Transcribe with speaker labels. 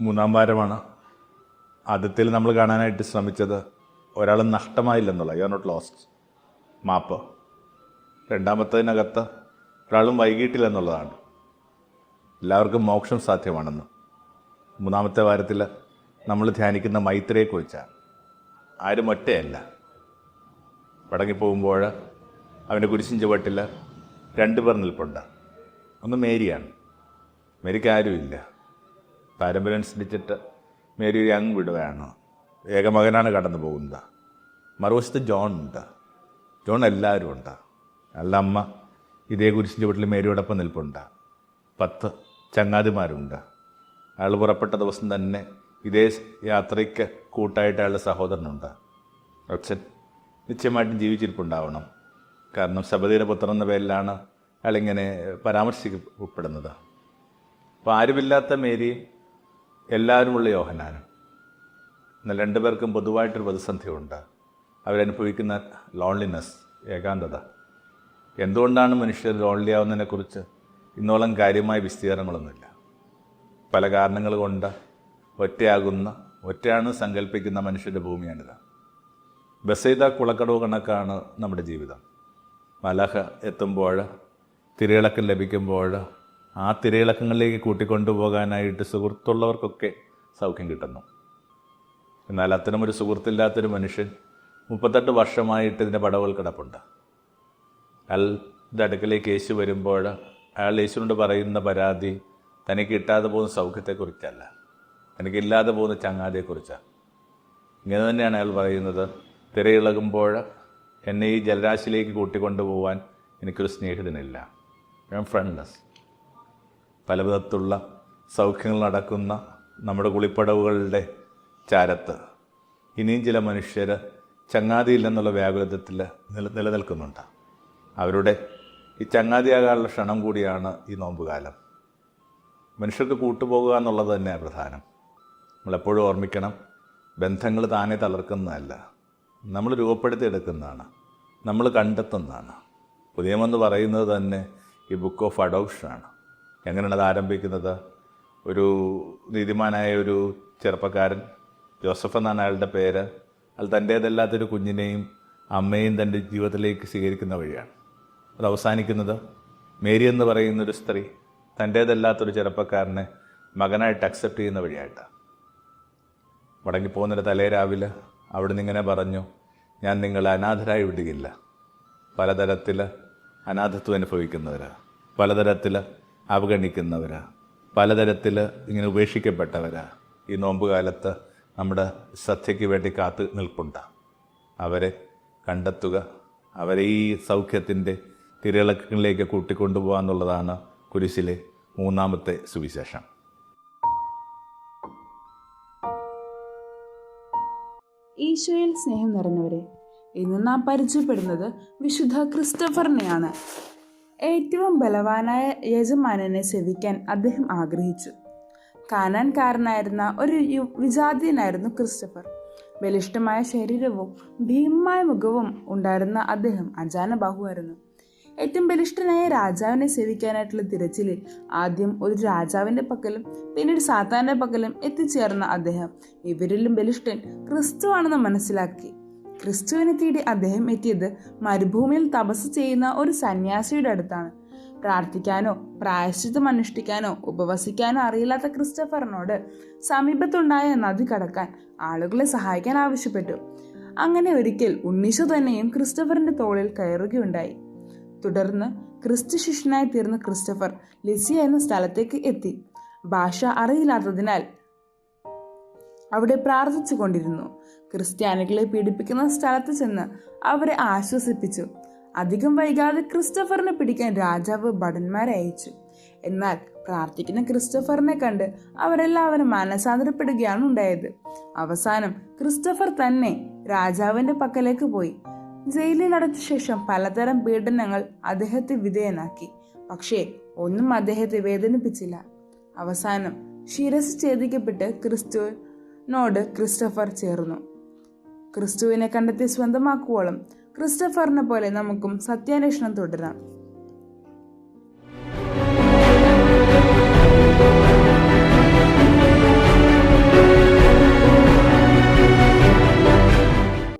Speaker 1: മൂന്നാം വാരമാണ്. ആദ്യത്തിൽ നമ്മൾ കാണാനായിട്ട് ശ്രമിച്ചത് ഒരാൾ നഷ്ടമായില്ലെന്നുള്ള you are not lost map. രണ്ടാമത്തതിനകത്ത് ഒരാളും വൈകിട്ടില്ലെന്നുള്ളതാണ്. എല്ലാവർക്കും മോക്ഷം സാധ്യമാണെന്ന്. മൂന്നാമത്തെ വാരത്തിൽ നമ്മൾ ധ്യാനിക്കുന്ന മൈത്രിയെക്കുറിച്ചാണ്. ആരും ഒറ്റയല്ല. മടങ്ങിപ്പോകുമ്പോൾ അവന്റെ കുരിശിൻ ചുവട്ടിൽ രണ്ടു പേർ നിൽപ്പുണ്ട്. ഒന്ന് മേരിയാണ്. മേരിക്ക് ആരുമില്ല. പാരമ്പര്യം ഡിജിറ്റ് മേരി ഒരു യങ് വിടുവയാണ് ഏകമകനാണ് കടന്നു പോകുന്നത്. മറുവശത്ത് ജോൺ ഉണ്ട്. ജോൺ എല്ലാവരും ഉണ്ട്. അല്ല അമ്മ ഇതേ കുരിശിന്റെ വീട്ടിൽ മേരിയോടൊപ്പം നിൽപ്പുണ്ട്. പത്ത് ചങ്ങാതിമാരുണ്ട്. അയാൾ പുറപ്പെട്ട ദിവസം തന്നെ ഇതേ യാത്രയ്ക്ക് കൂട്ടായിട്ട് അയാളുടെ സഹോദരനുണ്ട്. അച്ഛൻ നിശ്ചയമായിട്ടും ജീവിച്ചിരിപ്പുണ്ടാവണം. കാരണം ശബരിയുടെ പുത്രൻ എന്ന പേരിലാണ് അയാളിങ്ങനെ പരാമർശിക്കപ്പെടുന്നത്. അപ്പോൾ ആരുമില്ലാത്ത മേരിയും എല്ലാവരുമുള്ള യോഹനാനും എന്നാൽ രണ്ടുപേർക്കും പൊതുവായിട്ടൊരു പ്രതിസന്ധിയുണ്ട്. അവരനുഭവിക്കുന്ന ലോൺലിനെസ് ഏകാന്തത. എന്തുകൊണ്ടാണ് മനുഷ്യർ ലോൺലി ആവുന്നതിനെക്കുറിച്ച് ഇന്നോളം കാര്യമായ വിസ്തീർണങ്ങളൊന്നുമില്ല? പല കാരണങ്ങൾ കൊണ്ട് ഒറ്റയാകുന്ന ഒറ്റയാണ് സങ്കല്പിക്കുന്ന മനുഷ്യന്റെ ഭൂമിയാണിത്. ബസൈത കുളക്കടവ് കണക്കാണ് നമ്മുടെ ജീവിതം. മലഹ എത്തുമ്പോൾ തിരയിളക്കം ലഭിക്കുമ്പോൾ ആ തിരയിളക്കങ്ങളിലേക്ക് കൂട്ടിക്കൊണ്ടുപോകാനായിട്ട് സുഹൃത്തുള്ളവർക്കൊക്കെ സൗഖ്യം കിട്ടുന്നു. എന്നാൽ അത്തരമൊരു സുഹൃത്തില്ലാത്തൊരു മനുഷ്യൻ മുപ്പത്തെട്ട് വർഷമായിട്ട് ഇതിന്റെ പടവുകൾ കിടപ്പുണ്ട്. അയാളുടെ അടുക്കലേക്ക് യേശു വരുമ്പോൾ അയാൾ യേശുവിനോട് പറയുന്ന പരാതി തനിക്ക് കിട്ടാതെ പോകുന്ന സൗഖ്യത്തെക്കുറിച്ചല്ല. തനിക്കില്ലാതെ പോകുന്ന ചങ്ങാതിയെക്കുറിച്ചാണ്. ഇങ്ങനെ തന്നെയാണ് അയാൾ പറയുന്നത്. തിരയിളകുമ്പോൾ എന്നെ ഈ ജലരാശിയിലേക്ക് കൂട്ടിക്കൊണ്ടുപോകാൻ എനിക്കൊരു സ്നേഹിതനില്ല. ഞാൻ ഫ്രണ്ട്ലെസ് പല വിധത്തുള്ള സൗഖ്യങ്ങൾ നടക്കുന്ന നമ്മുടെ കുളിപ്പടവുകളുടെ ചാരത്ത്. ഇനിയും ചില മനുഷ്യർ ചങ്ങാതിയില്ലെന്നുള്ള വ്യാകുലത്തിൽ നില നിലനിൽക്കുന്നുണ്ട്. അവരുടെ ഈ ചങ്ങാതിയാകാനുള്ള ക്ഷണം കൂടിയാണ് ഈ നോമ്പുകാലം. മനുഷ്യർക്ക് കൂട്ടുപോകുക എന്നുള്ളത് തന്നെയാണ് പ്രധാനം. നമ്മളെപ്പോഴും ഓർമ്മിക്കണം ബന്ധങ്ങൾ താനെ തളർക്കുന്നതല്ല. നമ്മൾ രൂപപ്പെടുത്തിയെടുക്കുന്നതാണ്. നമ്മൾ കണ്ടെത്തുന്നതാണ്. പുതിയമെന്ന് പറയുന്നത് തന്നെ ഈ ബുക്ക് ഓഫ് അഡോപ്ഷനാണ് എങ്ങനെയാണ് അത് ആരംഭിക്കുന്നത്? ഒരു നീതിമാനായ ഒരു ചെറുപ്പക്കാരൻ ജോസഫ് എന്നാണ് അയാളുടെ പേര്. അയാൾ തന്റേതല്ലാത്തൊരു കുഞ്ഞിനെയും അമ്മയും തന്റെ ജീവിതത്തിലേക്ക് സ്വീകരിക്കുന്ന വഴിയാണ്. അത് അവസാനിക്കുന്നത് മേരി എന്ന് പറയുന്ന ഒരു സ്ത്രീ തന്റേതല്ലാത്തൊരു ചെറുപ്പക്കാരനെ മകനായിട്ട് അക്സെപ്റ്റ് ചെയ്യുന്ന വഴിയായിട്ടാണ് പോകുന്നൊരു തലേ രാവിലെ അവിടുന്ന് ഇങ്ങനെ പറഞ്ഞു ഞാൻ നിങ്ങളെ അനാഥരായി വിടുകയില്ല. പലതരത്തിൽ അനാഥത്വം അനുഭവിക്കുന്നവരാ പലതരത്തിൽ അവഗണിക്കുന്നവരാ. പലതരത്തിൽ ഇങ്ങനെ ഉപേക്ഷിക്കപ്പെട്ടവരാ. ഈ നോമ്പ് കാലത്ത് നമ്മുടെ ശ്രദ്ധയ്ക്ക് വേണ്ടി കാത്തു നിൽപ്പുണ്ട. അവരെ കണ്ടെത്തുക അവരെ ഈ സൗഖ്യത്തിന്റെ തിരയിളക്കങ്ങളിലേക്ക് കൂട്ടിക്കൊണ്ടുപോകുക എന്നുള്ളതാണ് കുരിശിലെ മൂന്നാമത്തെ സുവിശേഷം.
Speaker 2: ഈശോയിൽ സ്നേഹം നിറഞ്ഞവരെ ഇന്ന് നാം പരിചയപ്പെടുന്നത് വിശുദ്ധ ക്രിസ്റ്റഫറിനെയാണ്. ഏറ്റവും ബലവാനായ യജമാനനെ സേവിക്കാൻ അദ്ദേഹം ആഗ്രഹിച്ചു. കാനാൻകാരനായിരുന്ന ഒരു യു- വിജാതീയനായിരുന്നു ക്രിസ്റ്റഫർ. ബലിഷ്ഠമായ ശരീരവും ഭീമമായ മുഖവും ഉണ്ടായിരുന്ന അദ്ദേഹം അജാനബാഹുവായിരുന്നു. ഏറ്റവും ബലിഷ്ഠനായ രാജാവിനെ സേവിക്കാനായിട്ടുള്ള തിരച്ചിലിൽ ആദ്യം ഒരു രാജാവിന്റെ പക്കലും പിന്നീട് സാത്താന്റെ പക്കലും എത്തിച്ചേർന്ന അദ്ദേഹം ഇവരിലും ബലിഷ്ഠൻ ക്രിസ്തുവാണെന്ന് മനസ്സിലാക്കി. ക്രിസ്തുവിനെ തേടി അദ്ദേഹം എത്തിയത് മരുഭൂമിയിൽ തപസ് ചെയ്യുന്ന ഒരു സന്യാസിയുടെ അടുത്താണ്. പ്രാർത്ഥിക്കാനോ പ്രായശ്ചിത്തം അനുഷ്ഠിക്കാനോ ഉപവസിക്കാനോ അറിയില്ലാത്ത ക്രിസ്റ്റഫറിനോട് സമീപത്തുണ്ടായ നദി കടക്കാൻ ആളുകളെ സഹായിക്കാൻ ആവശ്യപ്പെട്ടു. അങ്ങനെ ഒരിക്കൽ ഉണ്ണീശോ തന്നെയും ക്രിസ്റ്റഫറിന്റെ തോളിൽ കയറുകയുണ്ടായി. തുടർന്ന് ക്രിസ്തു ശിഷ്യനായി തീർന്ന ക്രിസ്റ്റഫർ ലിസിയ എന്ന സ്ഥലത്തേക്ക് എത്തി. ഭാഷ അറിയില്ലാത്തതിനാൽ അവിടെ പ്രാർത്ഥിച്ചു കൊണ്ടിരുന്നു ക്രിസ്ത്യാനികളെ പീഡിപ്പിക്കുന്ന സ്ഥലത്ത് ചെന്ന് അവരെ ആശ്വസിപ്പിച്ചു. അധികം വൈകാതെ ക്രിസ്റ്റഫറിനെ പിടിക്കാൻ രാജാവ് ഭടന്മാരെ അയച്ചു. എന്നാൽ പ്രാർത്ഥിക്കുന്ന ക്രിസ്റ്റഫറിനെ കണ്ട് അവരെല്ലാവരും മാനസാന്തരപ്പെടുകയാണ് ഉണ്ടായത്. അവസാനം ക്രിസ്റ്റഫർ തന്നെ രാജാവിന്റെ പക്കലേക്ക് പോയി. ജയിലിൽ അടച്ച ശേഷം പലതരം പീഡനങ്ങൾ അദ്ദേഹത്തെ വിധേയനാക്കി. പക്ഷേ ഒന്നും അദ്ദേഹത്തെ വേദനിപ്പിച്ചില്ല. അവസാനം ശിരസ് ഛേദിക്കപ്പെട്ട് ക്രിസ്തുവിനോട് ക്രിസ്റ്റഫർ ചേർന്നു. ക്രിസ്തുവിനെ കണ്ടെത്തി സ്വന്തമാക്കുവോളം ക്രിസ്റ്റഫറിനെ പോലെ നമുക്കും സത്യാന്വേഷണം തുടരാം.